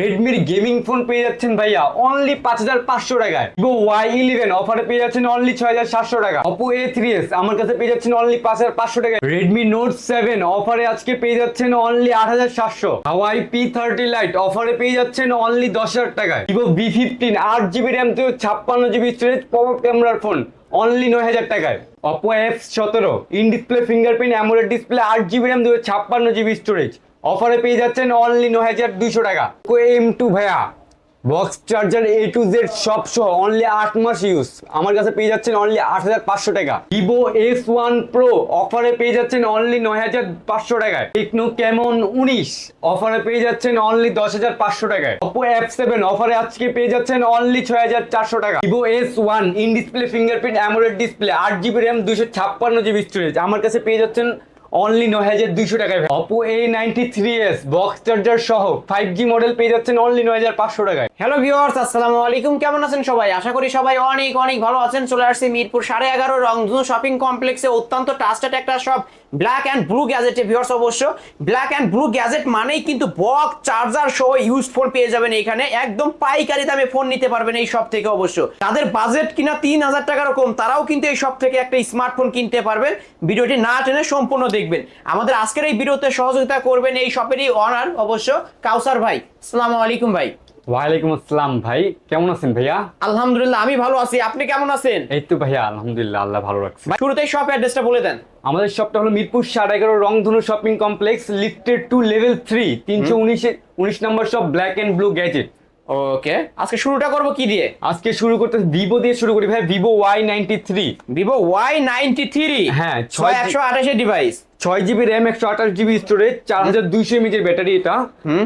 রেডমির gaming phone পেয়ে যাচ্ছেন ভাইয়া অনলি পাঁচ হাজার পাঁচশো টাকায়। ভিভো ওয়াই ইলেভেন অফারে পেয়ে যাচ্ছেন অনলি ছয় হাজার সাতশো টাকা। অপো এ থ্রি এস আমার কাছে পেয়ে যাচ্ছেন অনলি পাঁচ হাজার পাঁচশো টাকা রেডমি নোট সেভেন অফারে আজকে পেয়ে যাচ্ছেন অনলি আট হাজার সাতশো। হাওয়াই পি থার্টি লাইট অফারে পেয়ে যাচ্ছেন অনলি দশ হাজার টাকায়। ভিভো বি ফিফটিন আট জিবি র্যাম তো ছাপ্পান্ন জিবি স্টোরেজ পপ ক্যামেরার ফোন অনলি নয় হাজার টাকায়। অপো এফ সতেরো in display fingerprint AMOLED display আট জিবি র্যাম দেবে ছাপ্পান্ন জিবি স্টোরেজ অফারে পেয়ে যাচ্ছেন অনলি নয় হাজার দুইশো টাকা। এম টু ভাইয়া box charger A to Z সব সহ অনলি আট মাস ইউজ আমার কাছে পেয়ে যাচ্ছেন অনলি আট হাজার পাঁচশো টাকা। ভিভো এস ওয়ান প্রো অফারে পেয়ে যাচ্ছেন অনলি নয় হাজার পাঁচশো টাকায়। টেকনো ক্যামন উনিশ অফারে পেয়ে যাচ্ছেন অনলি দশ হাজার পাঁচশো টাকায়। অপো এফ সেভেন অফারে আজকে পেয়ে যাচ্ছেন অনলি ছয় হাজার চারশো টাকা। Vivo S one in display fingerprint AMOLED display আট জিবি র্যাম দুশো ছাপ্পান্ন জিবি স্টোরেজ আমার কাছে পেয়ে যাচ্ছেন অনলি নয় হাজার দুইশো টাকায়। Oppo A ninety three S box charger সহ ফাইভ জি মডেল পেয়ে যাচ্ছেন অনলি নয় হাজার পাঁচশো টাকায়। হ্যালো ভিউয়ার্স আসসালামু আলাইকুম। কেমন আছেন সবাই? আশা করি সবাই অনেক অনেক ভালো আছেন। চলে আসছি মিরপুর সাড়ে এগারো রংধনু শপিং কমপ্লেক্সে অত্যন্ত ট্রাস্টেড একটা শপ ব্ল্যাক অ্যান্ড ব্লু গ্যাজেটে ভিউয়ার্স অবশ্য। ব্ল্যাক অ্যান্ড ব্লু গ্যাজেট মানেই কিন্তু বক্স চার্জার সহ ইউজ ফোন পেয়ে যাবেন এখানে। একদম পাইকারি দামে ফোন নিতে পারবেন এই শপ থেকে অবশ্য। তাদের বাজেট কিনা তিন হাজার টাকার কম, তারাও কিন্তু এই শপ থেকে একটা স্মার্টফোন কিনতে পারবেন। ভিডিওটি না টেনে সম্পূর্ণ দেখবেন। আমাদের আজকের এই ভিডিওতে সহযোগিতা করবেন এই শপেরই অনার অবশ্য, কাউসার ভাই। আসসালামু আলাইকুম ভাই। ওয়ালাইকুম আসসালাম ভাই কেমন আছেন ভাইয়া? আলহামদুলিল্লাহ আমি ভালো আছি। আপনি কেমন আছেন? এই তো ভাইয়া আলহামদুলিল্লাহ আল্লাহ ভালো রাখছে। শুরুতেই শপ অ্যাড্রেসটা বলে দেন। আমাদের শপটা হলো মিরপুর সাড়ে এগারো Rongdhonu shopping complex lifted to level three তিনশো উনিশে উনিশ নম্বর shop black and blue gadget okay আজকে শুরুটা করব কি দিয়ে? আজকে শুরু করতে ভিভো দিয়ে শুরু করি ভাই Vivo Y ninety three Vivo Y ninety three হ্যাঁ, ছয় একশো আঠাশের ডিভাইস ছয় জিবি র্যাম একশো আঠাশ জিবি স্টোরেজ চার হাজার দুইশো এমএচের ব্যাটারি এটা।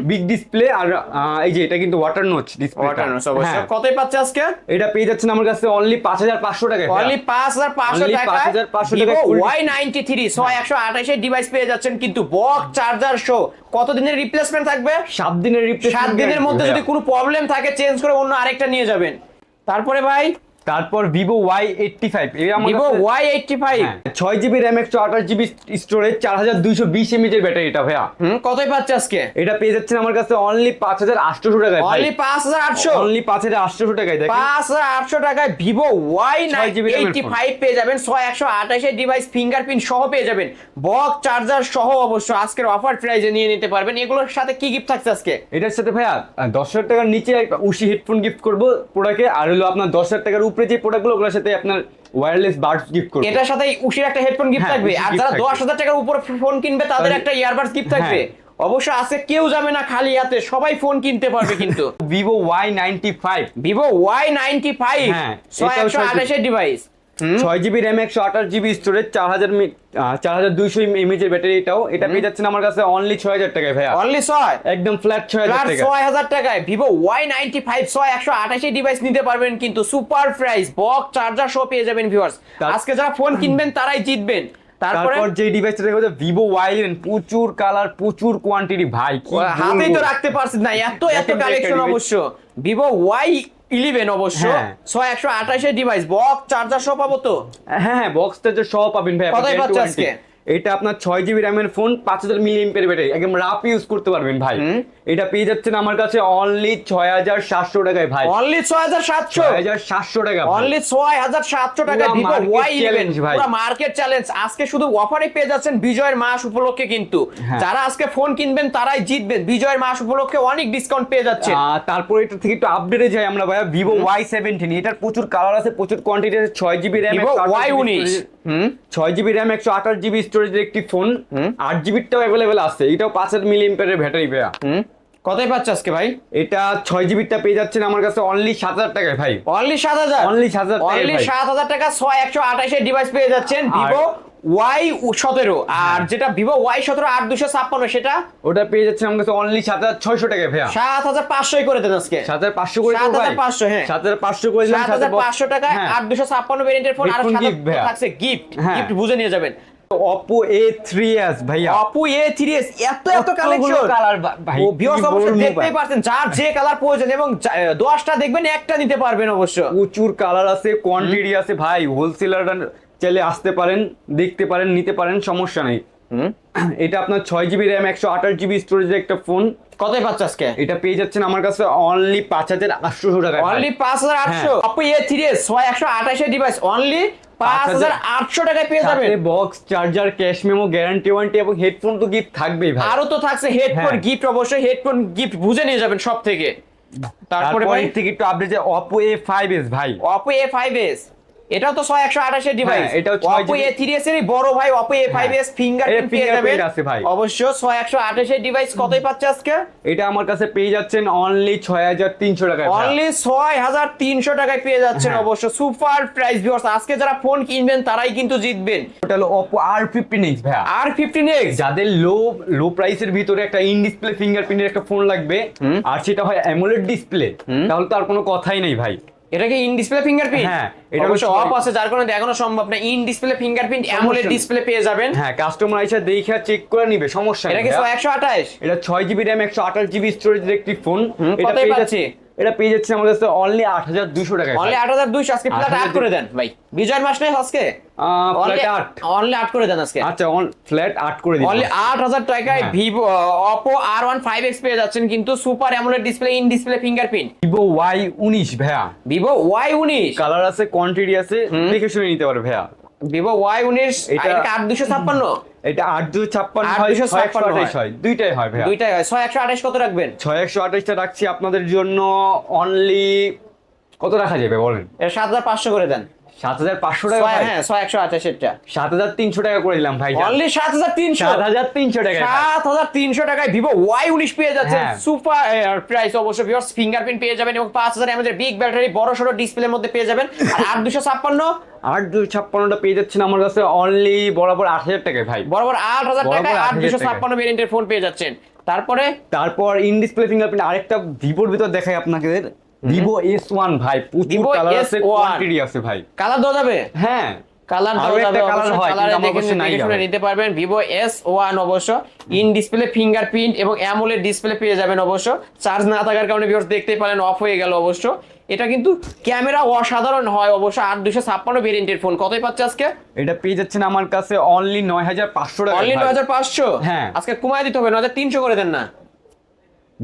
বিগ ডিসপ্লে আর এই যে এটা কিন্তু ওয়াটার নোচ ডিসপ্লে অবশ্য কতই পাচ্ছে আজকে? এটা পেয়ে যাচ্ছেন আমার কাছে অনলি পাঁচ হাজার পাঁচশো টাকা। অনলি পাঁচ হাজার পাঁচশো টাকা 5,500 ভিভো টাকায় full ওয়াই নাইনটি থ্রি ছয় একশো আঠাশের ডিভাইস পেয়ে যাচ্ছেন কিন্তু বক চার্জার শো কত দিনের রিপ্লেসমেন্ট থাকবে? সাত দিনের রিপ্লেস সাত দিনের মধ্যে যদি কোনো প্রবলেম থাকে চেঞ্জ করে অন্য আরেকটা নিয়ে যাবেন। তারপরে ভাই তারপর Vivo Y eighty five Vivo Y eighty five ছয় জিবি র্যাম একশো আঠাশ জিবি স্টোরেজ চার হাজার দুইশো বিশ এমএচের ব্যাটারি এটা ভাইয়া। কতই পাচ্ছে আজকে? এটা পেয়ে যাচ্ছেন আমার কাছে অনলি পাঁচ হাজার আটশোশো টাকায় অনলি পাঁচ হাজার আটশো? অনলি পাঁচ হাজার আটশোশো টাকায় দেখেন। পাঁচ হাজার আটশো টাকায় ভিভো ওয়াই RAM এর এইটটি ফাইভ পেয়ে যাবেন ছয় একশো আঠাশের ডিভাইস ফিঙ্গারপ্রিন্ট সহ পেয়ে যাবেন। বক চার্জার সহ অবশ্য আজকের অফার প্রাইজে নিয়ে নিতে পারবেন। এগুলোর সাথে কি গিফট থাকছে আজকে? এটার সাথে ভাইয়া দশ হাজার টাকার নিচে একটা উশি হেডফোন গিফট করব প্রোডাক্টে আর হলো আপনার দশ হাজার টাকার উপরে যে প্রোডাক্টগুলো ওগুলোর সাথে আপনার ওয়্যারলেস বাডস গিফট করবে। এটার সাথে উশির একটা হেডফোন গিফট হ্যাঁ, থাকবে। উশির আর যারা থাকবে। দশ হাজার টাকার উপরে ফোন কিনবে তাদের একটা ইয়ারবাডস গিফট থাকবে। হ্যাঁ। অবশ্য আছে কেউ যাবে না খালি হাতে সবাই ফোন কিনতে পারবে কিন্তু। Vivo Y ninety five Vivo Y ninety five ছয় একশো আঠাশের ডিভাইস ছয় জিবি র্যাম একশো আঠাশ জিবি স্টোরেজ চার হাজার চার হাজার দুইশো এমএচের ব্যাটারি এটাও। এটা পেয়ে যাচ্ছেন আমার কাছে অনলি ছয় হাজার টাকায় ভাই অনলি ছয়? একদম ফ্ল্যাট ছয় হাজার টাকা ছয় হাজার টাকায়। ভিভো ওয়াই নাইনটি ফাইভ ছয় একশো আঠাশি ডিভাইস নিতে পারবেন কিন্তু সুপার প্রাইস বক চার্জার সহ পেয়ে যাবেন ভিউয়ার্স আজকে যারা ফোন কিনবেন তারাই জিতবেন। তারপর যে ডিভাইসটা দেখা ভিভো ওয়াই প্রচুর কালার প্রচুর কোয়ান্টিটি ভাই হাতেই তো রাখতে পারছেন না এত এত কালেকশন অবশ্য। ভিভো ওয়াই ইলেভেন অবশ্য হ্যাঁ। ছয় একশো আঠাশের ডিভাইস বক্স চার্জার সব পাবো তো হ্যাঁ হ্যাঁ বক্স চার্জার সব পাবেন ভাই কোথায় পাচ্ছ পাচ্ছে 10 to 20 আজকে? এটা আপনার ছয় জিবি র্যামের ফোন পাঁচ হাজার মিলি এমপের ব্যাটারি একদম রাফ ইউজ করতে পারবেন ভাই। এটা পেয়ে যাচ্ছেন আমার কাছে অনলি ছয় হাজার সাতশো টাকায় ভাই। অনলি ছয় হাজার সাতশো? হাজার সাতশো টাকা অনলি ছয় হাজার সাতশো টাকা ভাই। মার্কেট চ্যালেঞ্জ আজকে শুধু অফারে পেয়ে যাচ্ছেন বিজয়ের মাস উপলক্ষে কিন্তু। হ্যাঁ। যারা আজকে ফোন কিনবেন তারাই জিতবেন। বিজয়ের মাস উপলক্ষে অনেক ডিসকাউন্ট পেয়ে যাচ্ছেন। আহ, তারপর এটা থেকে একটু আপডেটে যাই আমরা ভাইয়া। ভিভো ওয়াই সেভেন্টিন এটার প্রচুর কালার আছে প্রচুর কোয়ান্টিটি আছে। ছয় জিবি র্যাম ওয়াই উনিশ। ছয় জিবি র্যাম একশো আঠাশ জিবি স্টোরেজের একটি ফোন আট জিবিটাও অ্যাভেলেবেল আছে এটাও পাঁচ হাজার মিলি এমপের ব্যাটারি ভাইয়া কতই পাচ্ছে আজকে ভাই এটা ছয় জিবিটা পেয়ে যাচ্ছেন আমার কাছে অনলি সাত হাজার টাকায় ভাই অনলি সাত হাজার Only 7,000 টাকায় অনলি সাত হাজার টাকা ছয় একশো আঠাশের ডিভাইস পেয়ে যাচ্ছেন ভিভো ওয়াই সতেরো আর যেটা ভিভো ওয়াই সতেরো আট দুশো ছাপ্পান্ন সেটা ওটা পেয়ে যাচ্ছে আমার কাছে অনলি সাত হাজার ছয়শো টাকায় ভাইয়া সাত হাজার পাঁচশোই করে দেন আজকে সাত হাজার পাঁচশো করে দেবো ভাই 7,500 হ্যাঁ। সাত হাজার পাঁচশো করে সাত হাজার পাঁচশো হ্যাঁ। আট দুশো ছাপ্পান্ন ভেরিয়েন্টের ফোন আর থাকছে গিফট হ্যাঁ। গিফট বুঝে নিয়ে যাবেন অপো এ থ্রি এস ভাইয়া। অপু এ থ্রি এস এত এত কালেকশন colour ভাই, ভিউয়ার্স অবশ্যই ভাই। পারছেন যার যে কালার প্রয়োজন এবং দশটা দেখবেন একটা নিতে পারবেন অবশ্য। প্রচুর কালার আছে কোয়ান্টিটি আছে ভাই। হোলসেলার চাইলে আসতে পারেন দেখতে পারেন নিতে পারেন সমস্যা নেই। এটা আপনার ছয় জিবি র্যাম একশো আঠাশ জিবি স্টোরেজের একটা ফোন কতই পাচ্ছে আজকে? এটা পেয়ে যাচ্ছেন আমার কাছে অনলি পাঁচ হাজার আটশো টাকা অনলি পাঁচ হাজার আটশো। অপো এ থ্রি এস ছয় একশো আঠাশের ডিভাইস অনলি 5800 টাকায় পেয়ে যাবেন। Box charger cash memo guarantee warranty এবং হেডফোন তো গিফট থাকবেই ভাই। আরও তো থাকছে হেডফোন হ্যাঁ। গিফট অবশ্যই হেডফোন গিফট বুঝে নিয়ে যাবেন সব থেকে তারপরে ভাই থেকে একটু আপডেট যে Oppo A5s ভাই। Oppo A5s এটা তো 628 এর ডিভাইস এটা বড় ভাই Oppo A5s ফিঙ্গারপ্রিন্ট হ্যাঁ, পেয়ে যাবেন। ডিভাইস কতই পাচ্ছে আজকে? এটা আমার কাছে পেয়ে যাচ্ছেন অনলি 6300 টাকায় অনলি 6300 টাকায় পেয়ে যাচ্ছেন হ্যাঁ। অবশ্য সুপার প্রাইস ভিউয়ার্স আজকে যারা ফোন কিনবেন তারাই কিন্তু জিতবেন। এটা হলো ফিফটিন এক্স ভাই R15x যাদের লো লো প্রাইসের ভিতরে একটা ইন ডিসপ্লে ফিঙ্গারপ্রিন্টের একটা ফোন লাগবে আর সেটা হয় অ্যামোলেড ডিসপ্লে তাহলে তো আর কোনো কথাই নেই ভাই। এটা কি ইন ডিসপ্লে ফিঙ্গারপ্রিন্ট হ্যাঁ, এটা অবশ্য অফ আছে যার কারণে দেখানো সম্ভব না। In display fingerprint AMOLED display পেয়ে যাবেন। হ্যাঁ কাস্টমার এসে দেখে চেক করে নিবে সমস্যা এটা কি ভাইয়া। একশো আঠাশ? এটা ছয় জিবি র্যাম একশো আঠাশ জিবি স্টোরেজ একটি ফোন এটা পেয়ে যাচ্ছে এটা পেয়ে যাচ্ছে আমাদের কাছে অনলি আট হাজার দুশো টাকায়। অনলি আট হাজার দুইশো আজকে ফ্ল্যাট 8,200 আট করে দেন ভাই। বিজয়ের মাস নেই আজকে? ফ্ল্যাট আট। অনলি আট করে দেন আজকে। আচ্ছা অন ফ্ল্যাট আট করে দিন। অনলি আট হাজার টাকায় হ্যাঁ। Vivo Oppo R one five X পেয়ে যাচ্ছেন কিন্তু super AMOLED display in display fingerprint Vivo Y উনিশ ভাইয়া। ভিভো ওয়াই উনিশ। কালার আছে কোয়ান্টিটি আছে দেখে শুনে নিতে পারবে ভাইয়া। ভিভো ওয়াই উনিশ এটা- আট দুশো ছাপ্পান্ন? এটা আট দুশো ছাপ্পান্ন দুশো আঠাশ হয়। দুইটাই হয় ভাই দুইটাই হয়। ছয় একশো আঠাশ কত রাখবেন? ছয় একশো আঠাশটা রাখছি আপনাদের জন্য অনলি কত রাখা যাবে বলেন? সাত হাজার পাঁচশো করে দেন। সাত হাজার পাঁচশো টাকা? হ্যাঁ ছয় একশো আঠাশেরটা। সাত হাজার তিনশো টাকা করে দিলাম ভাই অনলি সাত হাজার তিনশো? সাত হাজার তিনশো টাকা সাত হাজার তিনশো টাকায় ভিভো ওয়াই উনিশ পেয়ে যাচ্ছে। সুপার প্রাইস অবশ্য ভিউয়ার্স ফিঙ্গারপ্রিন্ট পেয়ে যাবেন এবং পাঁচ হাজার এমএজের বিগ ব্যাটারি বড় সড়ো ডিসপ্লের মধ্যে পেয়ে যাবেন। আর আট দুশো ছাপ্পান্ন? আট ছাপ্পান্নটা পেয়ে যাচ্ছেন আমার কাছে অনলি বরাবর আট হাজার টাকায় ভাই। বরাবর আট হাজার টাকায় আট দুশো। ছাপ্পান্ন ভেরিয়েন্টের ফোন পেয়ে যাচ্ছেন। তারপরে? তারপর ইন ডিসপ্লে ফিঙ্গারপ্রিন্ট আরেকটা ভিভোর ভিতর দেখাই আপনাকে ভিভো এস ওয়ান ভাই প্রচুর কালার আছে কোয়ান্টিটি আছে ভাই। কালার দেওয়া যাবে? হ্যাঁ। কালার নিতে পারবেন। ভিভো এস ওয়ান অবশ্য। ইন ডিসপ্লে ফিঙ্গারপ্রিন্ট এবং অ্যামোলেড ডিসপ্লে পেয়ে যাবেন অবশ্য। চার্জ না থাকার কারণে ভিউয়ার্স দেখতেই পারেন অফ হয়ে গেল অবশ্য। এটা কিন্তু ক্যামেরা অসাধারণ হয় অবশ্য। আট দুশো ছাপ্পান্ন ভেরিয়েন্টের ফোন কতই পাচ্ছে আজকে? এটা পেয়ে যাচ্ছেন আমার কাছে অনলি নয় হাজার পাঁচশো টাকা অনলি নয় হাজার পাঁচশো? হ্যাঁ। আজকে কমায় দিতে হবে নয় হাজার তিনশো করে দেন না।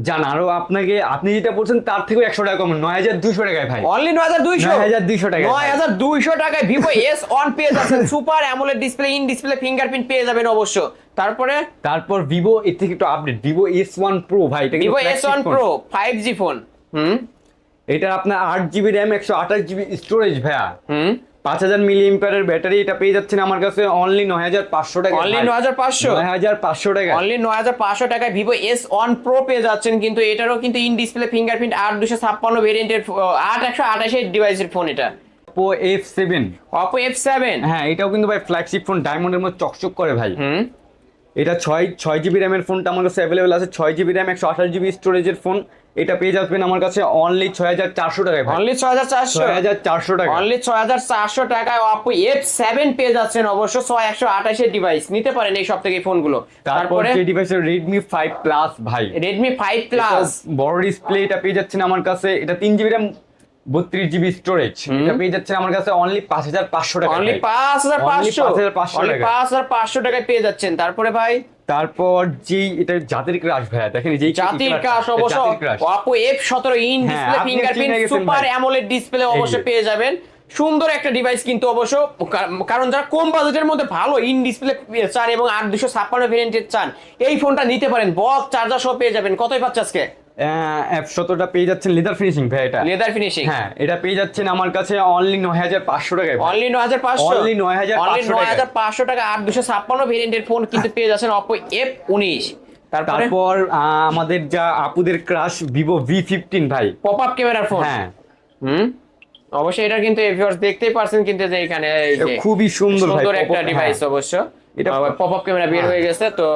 জান আরও আপনাকে আপনি যেটা বলছেন তার থেকেও একশো টাকা কম। নয় হাজার দুশো টাকায় ভাই। অনলি নয় হাজার দুইশো 9,200 টাকায়। নয় হাজার দুইশো টাকায় ভিভো এস অন পেয়ে যাচ্ছেন। Super AMOLED display in display fingerprint পেয়ে যাবেন অবশ্য। তারপরে? তারপর ভিভো এর থেকে একটু update Vivo S one pro ভাই এটা Vivo S one pro five G phone হুম? এটা আপনার আট জিবি র্যাম একশো আঠাশ জিবি স্টোরেজ ভাইয়া। হুম? পাঁচ হাজার মিলি ইম্পারের ব্যাটারি এটা পেয়ে যাচ্ছেন আমার কাছে অনলি নয় হাজার পাঁচশো টাকা অনলি নয় হাজার পাঁচশো? নয় হাজার পাঁচশো টাকা অনলি নয় হাজার পাঁচশো টাকায় ভিভো এস ওয়ান প্রো পেয়ে যাচ্ছেন কিন্তু এটারও কিন্তু ইন ডিসপ্লে ফিঙ্গারপ্রিন্ট আট দুশো ছাপ্পান্ন ভেরিয়েন্টের আট একশো আঠাশের ডিভাইসের ফোন এটা। Oppo F seven Oppo F seven হ্যাঁ এটাও কিন্তু ভাই ফ্ল্যাগশিপ ফোন ডায়মন্ডের মধ্যে চকচক করে ভাই। হুম। এটা ছয় ছয় জিবি র্যামের ফোনটা আমার কাছে অ্যাভেলেবেল আছে। ছয় জিবি র্যাম একশো আঠাশ জিবি স্টোরেজের ফোন। এটা পেয়ে যাবেন আমার কাছে অনলি ছয় হাজার চারশো টাকায় অনলি ছয় হাজার চারশো? ছয় হাজার চারশো টাকা অনলি ছয় হাজার চারশো টাকায় অপো এফ সেভেন পেয়ে যাচ্ছেন অবশ্য ছয় একশো আঠাশের ডিভাইস নিতে পারেন এই সব থেকে ফোনগুলো। তারপর যে ডিভাইসের রেডমি ফাইভ প্লাস ভাই। রেডমি ফাইভ প্লাস বড় ডিসপ্লে এটা পেয়ে যাচ্ছেন আমার কাছে। এটা তিন জিবি র্যাম বত্রিশ জিবি স্টোরেজ এটা পেয়ে যাচ্ছেন আমার কাছে অনলি পাঁচ হাজার পাঁচশো টাকা অনলি পাঁচ হাজার পাঁচশো। 5,500 অনলি টাকা। পাঁচ হাজার পাঁচশো টাকায় পেয়ে যাচ্ছেন। তারপরে ভাই? তারপর যেই এটা জাতির ক্রাশ ভাইয়া দেখেন যে জাতির কাশ অবশ্য অপো এফ সতেরো ইন হ্যাঁ, display fingerprint super AMOLED display এই অবশ্য যে। পেয়ে যাবেন। সুন্দর একটা ডিভাইস কিন্তু অবশ্য কারণ যারা কম বাজেটের মধ্যে ভালো ইন ডিসপ্লে চান এবং আট দুশো ছাপ্পান্ন ভেরিয়েন্টের চান এই ফোনটা নিতে পারেন। বক্স চার্জার সহ পেয়ে যাবেন। কতই পাচ্ছে আজকে? অ্যাপ পেয়ে যাচ্ছেন লেদার ফিনিশিং ভাই এটা। লেদার ফিনিশিং হ্যাঁ এটা পেয়ে যাচ্ছেন আমার কাছে অনলি নয় হাজার পাঁচশো টাকায় অনলি নয় হাজার পাঁচশো? Only 9,500 অনলি নয় হাজার পাঁচশো টাকা আট দুশো ছাপ্পান্ন ভেরিয়েন্টের ফোন কিন্তু পেয়ে যাচ্ছেন অপো এফ উনিশ। তারপর? আমাদের যা আপুদের ক্রাশ ভিভো ভি ফিফটিন ভাই। পপ আপ ক্যামেরার ফোন হ্যাঁ। হুম? অবশ্যই এটা কিন্তু ভিউয়ার্স দেখতেই পারছেন কিন্তু যে এখানে খুবই সুন্দর সুন্দর একটা হ্যাঁ। ডিভাইস অবশ্য। এটা এটা- পপ আপ ক্যামেরা বের হ্যাঁ। হয়ে গেছে তো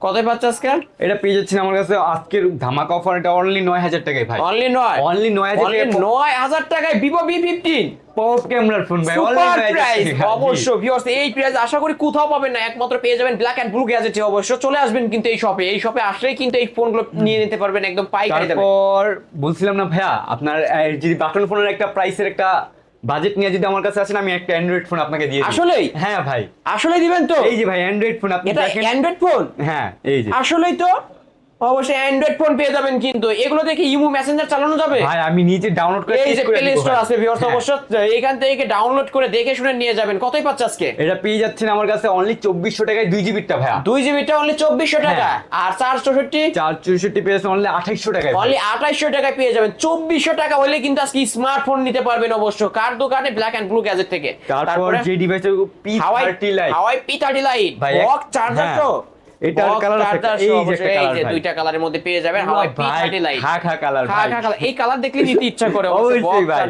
কতই পাচ্ছে আজকে? এটা পেয়ে যাচ্ছেন আমার কাছে আজকের ধামাকা অফার এটা অনলি নয় হাজার টাকায় ভাই। অনলি নয়? Only 9,000 Only টাকায় pop- নয় হাজার টাকায় ভিভো বি ফিফটিন পপ ক্যামেরার ফোন ভাই সুপার প্রাইস। অবশ্য ভিউয়ার্স এই প্রাইস আশা করি কোথাও পাবেন না। একমাত্র পেয়ে যাবেন ব্ল্যাক এন্ড ব্লু গ্যাজেটে অবশ্য। চলে আসবেন কিন্তু এই শপে এই শপে আসলেই কিন্তু এই ফোনগুলো নিয়ে নিতে পারবেন একদম পাইকারি দামে। তারপর বলছিলাম না ভাইয়া আপনার যদি বাটন ফোনের একটা প্রাইসের একটা বাজেট নিয়ে যদি আমার কাছে আসেন আমি একটা অ্যান্ড্রয়েড ফোন আপনাকে দিয়ে। আসলেই? হ্যাঁ ভাই। আসলেই দিবেন তো? এই যে ভাই অ্যান্ড্রয়েড ফোন আপনি এটা অ্যান্ড্রয়েড ফোন হ্যাঁ এই যে। আসলেই তো? অবশ্যই অ্যান্ড্রয়েড ফোন পেয়ে যাবেন কিন্তু। এগুলো দেখে ইমো মেসেঞ্জার চালানো যাবে? ভাই আমি নিজে ডাউনলোড করে এই যে প্লে স্টোর আছে ভিউয়ার্স হ্যাঁ। অবশ্য এখান থেকে ডাউনলোড করে দেখে শুনে নিয়ে যাবেন। কতই পাচ্ছে আজকে? এটা পেয়ে যাচ্ছেন আমার কাছে অনলি চব্বিশশো টাকায় দুই জিবিটা ভাইয়া। দুই জিবিটা অনলি চব্বিশশো টাকা। হ্যাঁ। আর চার চৌষট্টি? চার চৌষট্টি পেয়ে যাচ্ছেন অনলি আঠাইশশো টাকায় অনলি আঠাইশশো টাকায় পেয়ে যাবেন। চব্বিশশো টাকা হলে কিন্তু আজকে স্মার্টফোন নিতে পারবেন অবশ্য। কার দোকানে? ব্ল্যাক অ্যান্ড ব্লু গ্যাজেট থেকে। তারপর যে ডিভাইসের P thirty lite Huawei P thirty lite ভাই, বক চার্জার। তো? এটার চার্জার এই যে এই যে দুইটা কালারের মধ্যে পেয়ে যাবেন। হাওয়াই পি ভাই, থার্টি লাইট খা খা কালার খা খা কালার এই কালার দেখলে নিতে ইচ্ছা করে অবশ্যই ভাই।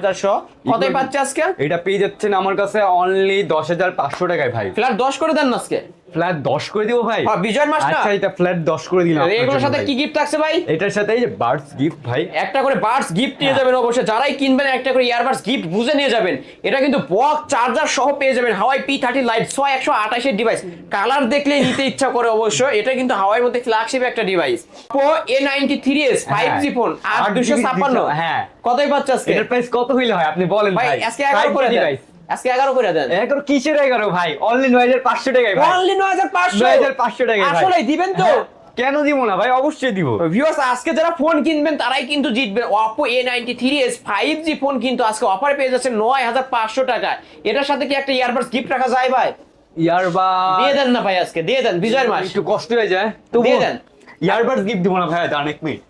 কতই পাচ্ছে আজকে? এটা পেয়ে যাচ্ছেন আমার কাছে অনলি দশ হাজার পাঁচশো টাকায় ভাই। ফ্ল্যাট দশ করে দেন না আজকে? ফ্ল্যাট দশ করে দিব ভাই। বিজয়ের মাস আচ্ছা এটা ফ্ল্যাট দশ করে দিলাম। এগুলোর সাথে কি গিফট থাকছে ভাই? এটার সাথে এই যে বার্ডস গিফট ভাই। একটা করে বার্ডস গিফট নিয়ে হ্যাঁ। যাবেন অবশ্যই। যারাই কিনবেন একটা করে ইয়ারবাডস গিফট বুঝে নিয়ে যাবেন। এটা কিন্তু বক চার্জার সহ পেয়ে যাবেন হাওয়াই পি থার্টি লাইট ছয় একশো আঠাশের ডিভাইস কালার দেখলেই নিতে ইচ্ছা করে অবশ্য এটা কিন্তু হাওয়াইয়ের মধ্যে ফ্ল্যাগশিপ একটা device Oppo A ninety three S five G phone আর দুশো ছাপ্পান্ন। হ্যাঁ। কতই পাচ্ছে আজকে? এটার প্রাইস কত হইলে হয়? আপনি বলেন ভাই আজকে এগারো করে ডিভাইস আজকে এগারো করে দেন। এগারো কিসের এগারো ভাই? অনলি নয় হাজার পাঁচশো টাকায় ভাই। অনলি নয় হাজার পাঁচশো। নয় হাজার পাঁচশো টাকায় ভাই। আসলে দিবেন তো। হ্যাঁ, কেন দিব না ভাই? অবশ্যই দিব। ভিউয়ার্স আজকে যারা ফোন কিনবেন তারাই কিন্তু জিতবেন। Oppo A93 3s 5G phone কিন্তু আজকে অফারে পেয়ে যাচ্ছে নয় হাজার পাঁচশো টাকায়। এটার সাথে কি একটা ইয়ারবাডস গিফট রাখা যায় ভাই? ইয়ার বা দিয়ে দেন না ভাই আজকে দিয়ে দেন বিজয়ের মাস। একটু কষ্ট হয়ে যায় তো দিয়ে দেন। ইয়ারবাডস গিফট দিব না ভাই দাঁড়ান এক মিনিট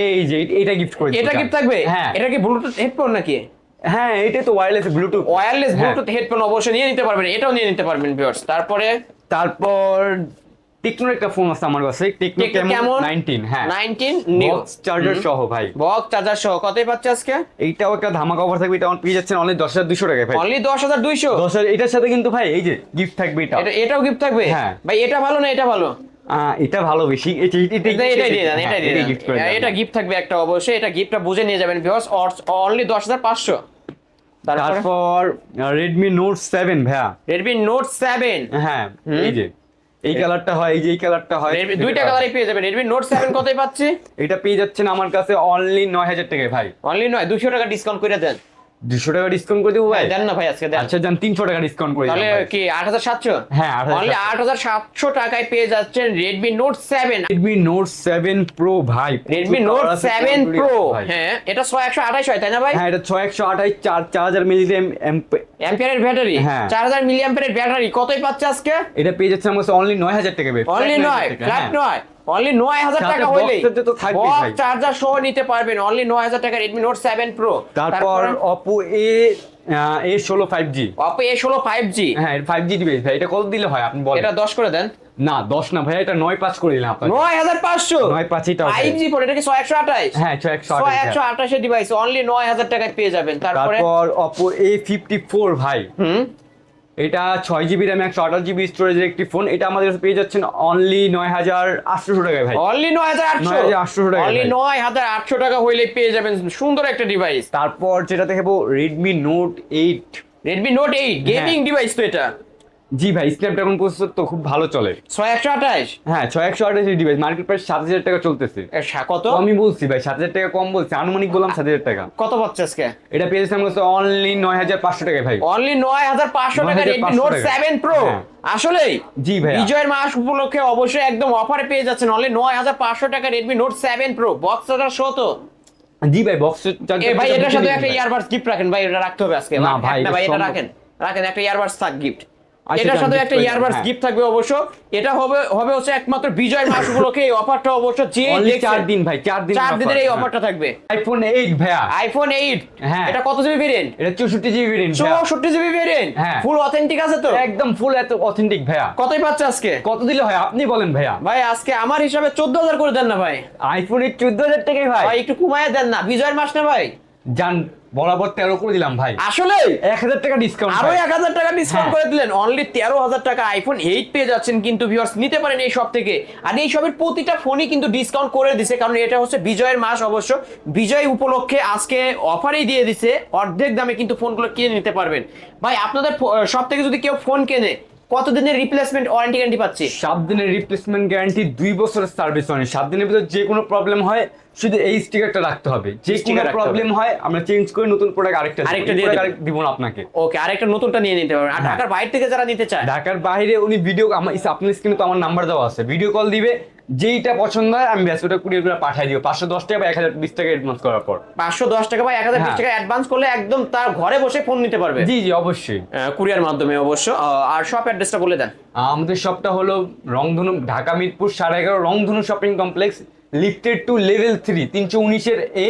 এই যে এটা গিফট করে এটা গিফট থাকবে? হ্যাঁ। এটা কি ব্লুটুথ হেডফোন নাকি? হ্যাঁ এটা তো wireless Bluetooth wireless. Bluetooth headphone অবশ্যই নিয়ে নিতে পারবেন এটাও নিয়ে নিতে পারবেন ভিউয়ার্স তারপরে? তারপর টেকনোর একটা ফোন আছে আমার কাছে টেকনো কেমন কেমন 19 হ্যাঁ। 19 নিউ বক্স চার্জার সহ ভাই। বক্স চার্জার সহ। কতই পাচ্ছে আজকে? এইটাও একটা ধামাকা অফার থাকবে এটা আমার পেয়ে যাচ্ছেন অনলি দশ হাজার দুশো টাকায় ভাই। অনলি দশ হাজার দুইশো? দশ হাজার এটার সাথে কিন্তু ভাই এই যে গিফট থাকবে এটা এটা এটাও গিফট থাকবে? হ্যাঁ। ভাই এটা ভালো না এটা ভালো? এটা ভালো বেশি। এটা এটাই দেন হ্যাঁ, এটা গিফট থাকবে একটা অবশ্যই এটা গিফটটা বুঝে নিয়ে যাবেন ভিউয়ার্স অনলি দশ হাজার পাঁচশো। তারপর? Redmi রেডমি নোট সেভেন ভাইয়া। রেডমি নোট সেভেন হ্যাঁ এই যে এই কালারটা হয় এই যে এই কালারটা হয়। দুইটা কালারই পেয়ে যাবেন রেডমি নোট সেভেন কতই পাচ্ছি? এটা পেয়ে যাচ্ছেন আমার কাছে অনলি নয় হাজার টাকায় ভাই। অনলি নয় দুশো টাকা ডিসকাউন্ট করে দেন। দুশো টাকা ডিসকাউন্ট করে দেবো ভাই? দেন না ভাই আজকে দেন। আচ্ছা তিনশো টাকা ডিসকাউন্ট করে তাহলে কি আট হাজার সাতশো? হ্যাঁ, অনলি আট হাজার সাতশো টাকায় পেয়ে যাচ্ছেন Redmi note seven Redmi note seven pro ভাই। রেডমি নোট সেভেন প্রো হ্যাঁ এটা ছয় একশো আঠাশ হয় তাই না ভাই? হ্যাঁ এটা ছয় একশো আঠাশ চার চার হাজার মিলিগ্রাম অ্যাম্পিয়ারের ব্যাটারি হ্যাঁ। চার হাজার মিলি অ্যাম্পিয়ারের ব্যাটারি কতই পাচ্ছে আজকে? এটা পেয়ে যাচ্ছে আমার অনলি নয় হাজার টাকা অনলি নয় ফ্ল্যাট হ্যাঁ। নয়। অনলি নয় হাজার সাথে টাকা তো ভাই। চার্জার সহ নিতে পারবেন। অনলি নয় হাজার টাকা রেডমি নোট সেভেন প্রো তারপর অপো এ এ ষোলো ফাইভ জি অপো এ ষোলো ফাইভ জি হ্যাঁ ফাইভ জি ডিভাইস ভাই এটা কত দিলে হয়? আপনি বলেন। এটা দশ করে দেন। না দশ না ভাই এটা নয় পাঁচ করে দিলাম আপনার নয় হাজার পাঁচশো। নয় পাঁচ এটাও ফাইভ জি ফোন এটা কি ছয় একশো আঠাশ? হ্যাঁ ছয় একশো ছয় একশো আঠাশের ডিভাইস অনলি নয় হাজার টাকায় পেয়ে যাবেন। তারপর অপো এ ফিফটি ফোর ভাই। হুম? এটা ছয় জিবি র্যাম একশো আঠাশ জিবি স্টোরেজের একটি ফোন এটা আমাদের কাছে পেয়ে যাচ্ছেন অনলি নয় হাজার আটশোশো টাকায় ভাই। অনলি নয় হাজার আটশো? 9,800 টাকা অনলি নয় হাজার আটশো টাকা হইলে পেয়ে যাবেন। সুন্দর একটা ডিভাইস তারপর যেটা দেখব Redmi note eight Redmi note eight gaming device তো এটা। জি ভাই স্ন্যাপড্রাগন প্রসেসর তো খুব ভালো চলে। ছয় একশো আঠাশ? হ্যাঁ ছয় একশো আঠাশ ডিভাইস মার্কেট প্রাইস সাত হাজার টাকা চলতেছে। কত? আমি বলছি ভাই সাত হাজার টাকা কম বলছি আনুমানিক বললাম সাত হাজার টাকা। কত পাচ্ছে আজকে? এটা পেয়েছে আমার অনলি নয় হাজার পাঁচশো টাকা ভাই। অনলি নয় হাজার পাঁচশো টাকা রেডমি নোট সেভেন প্রো। আসলেই? জি ভাই বিজয়ের মাস উপলক্ষে অবশ্যই একদম অফারে পেয়ে যাচ্ছেন অনলি নয় হাজার পাঁচশো টাকা Redmi note seven pro box show তো। জি ভাই বক্স এ ভাই এটার সাথে একটা ইয়ারবাডস গিফট রাখেন ভাই এটা রাখতে হবে আজকে। না ভাই, এটা রাখেন। রাখেন একটা ইয়ারবাডস থাক গিফট এটার সাথে একটা দেন, ইয়ারবাডস হ্যাঁ। গিফট থাকবে অবশ্য। এটা হবে হবে হচ্ছে একমাত্র বিজয় মাস উপলক্ষে এই অফারটা অবশ্য যে চার দিন ভাই, চার দিনের চার দিনের এই হ্যাঁ। অফারটা থাকবে। আইফোন এইট ভাইয়া। আইফোন এইট হ্যাঁ। এটা কত জিবি ভেরিয়েন্ট এটা চৌষট্টি জিবি ভেরিয়েন্ট চৌষট্টি জিবি ভেরিয়েন্ট হ্যাঁ। ফুল অথেন্টিক আছে তো? একদম ফুল এত অথেন্টিক ভাইয়া। কতই পাচ্ছে আজকে? কত দিলে হয় আপনি বলেন ভাইয়া। ভাই আজকে আমার হিসাবে চোদ্দ হাজার করে দেন না ভাই। আইফোন এইট চোদ্দ হাজার টাকায় ভাই। ভাই একটু কমায় দেন না। বিজয়ের মাস না ভাই। যান বরাবর তেরো করে দিলাম ভাই। আসলে? এক হাজার টাকা ডিসকাউন্ট আরও এক হাজার টাকা ডিসকাউন্ট হ্যাঁ। করে দিলেন। অনলি তেরো হাজার টাকা আইফোন এইট পেয়ে যাচ্ছেন কিন্তু ভিউয়ার্স নিতে পারেন এই সব থেকে। আর এই সবের প্রতিটা ফোনই কিন্তু ডিসকাউন্ট করে দিছে কারণ এটা হচ্ছে বিজয়ের মাস অবশ্য। বিজয় উপলক্ষে আজকে অফারেই দিয়ে দিছে। অর্ধেক দামে কিন্তু ফোনগুলো কিনে নিতে পারবেন। ভাই আপনাদের সব থেকে যদি কেউ ফোন কেনে কত দিনের রিপ্লেসমেন্ট ওয়ারেন্টি গ্যারান্টি পাচ্ছি? সাত দিনের রিপ্লেসমেন্ট গ্যারান্টি দুই বছরের সার্ভিস ওয়ারেন্টি সাত দিনের ভিতরে যে কোনো প্রবলেম হয় শুধু এই স্টিকারটা রাখতে হবে। যে স্টিকার কোনো প্রবলেম হয় আমরা চেঞ্জ করে নতুন প্রোডাক্ট আরেকটা আরেকটা দিয়ে। দিব। না আপনাকে। ওকে আরেকটা নতুনটা নিয়ে নিতে পারবেন আর হ্যাঁ। ঢাকার বাইরে থেকে যারা নিতে চায়? ঢাকার বাইরে উনি ভিডিও আমার আপনার স্ক্রিনে তো আমার নাম্বার দেওয়া আছে। ভিডিও কল দিবে যেইটা পছন্দ হয় আমি ব্যাস ওটা কুড়িয়ে করে পাঠিয়ে দিও। পাঁচশো দশ টাকা বা এক হাজার বিশ টাকা অ্যাডভান্স করার পর। পাঁচশো দশ টাকা বা এক হাজার বিশ হ্যাঁ। টাকা অ্যাডভান্স করলে একদম তার ঘরে বসে ফোন নিতে পারবে। জি জি অবশ্যই। কুরিয়ার মাধ্যমে অবশ্য। আর শপ অ্যাড্রেসটা বলে দেন। আমাদের শপটা হলো রংধনু ঢাকা মিরপুর সাড়ে এগারো Rongdhonu shopping complex lifted to level three তিনশো উনিশের এ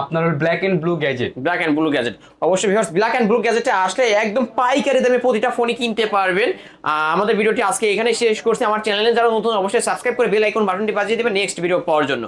আপনার black and blue gadget black and blue gadget অবশ্যই ভিউয়ার্স ব্ল্যাক এন্ড ব্লু গ্যাজেটে আসলে একদম পাইকারি দামে প্রতিটা ফোনই কিনতে পারবেন। আমাদের ভিডিওটি আজকে এখানে শেষ করছি। আমার চ্যানেলে যারা নতুন, অবশ্যই সাবস্ক্রাইব করে বেল আইকন বাটনটি বাজিয়ে দেবেন নেক্সট ভিডিও পাওয়ার জন্য।